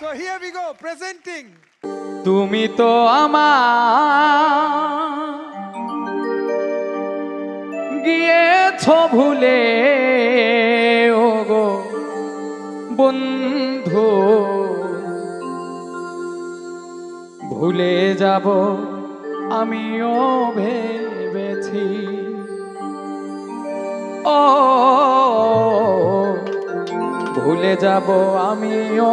So here we go, presenting. তুমি তো আমার গিয়েছ ভুলে ও গো বন্ধু। ভুলে যাব আমিও ভেবেছি। ও ভুলে যাব আমিও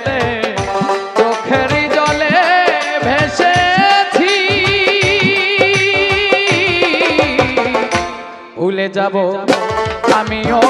ভুলে যাব। আমিও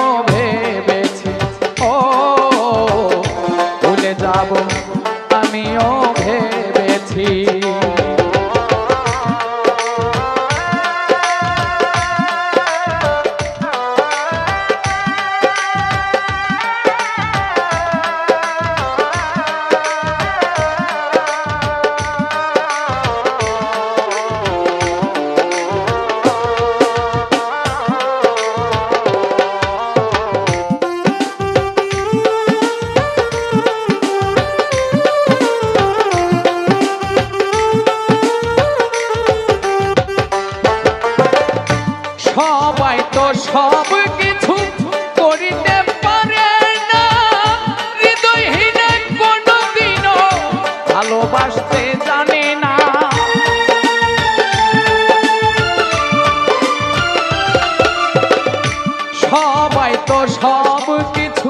সবাই তো সব কিছু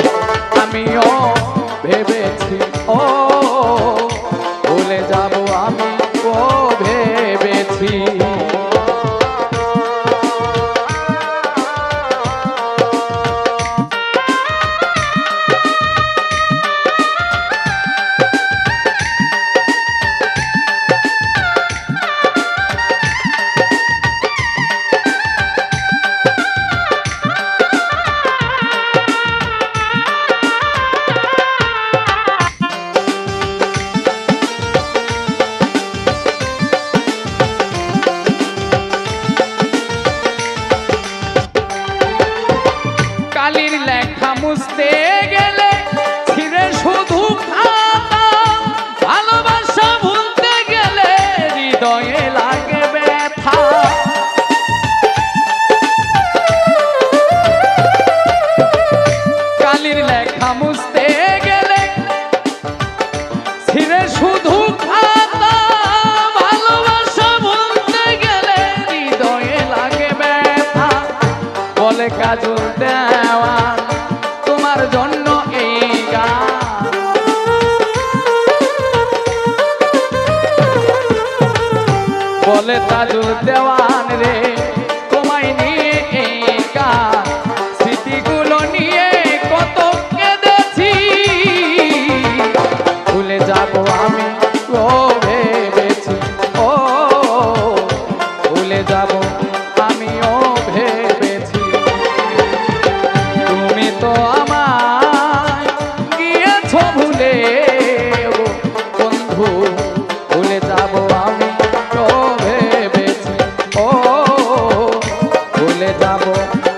খুঁজতে গেলে ছিঁড়ে শুধু ভালোবাসা ভুলতে গেলে হৃদয়ে লাগে ব্যথা। কালির লেখা মুছতে গেলে ছিঁড়ে শুধু কাজল বলে তাজুল দেওয়ান রে। ভুলে যাব।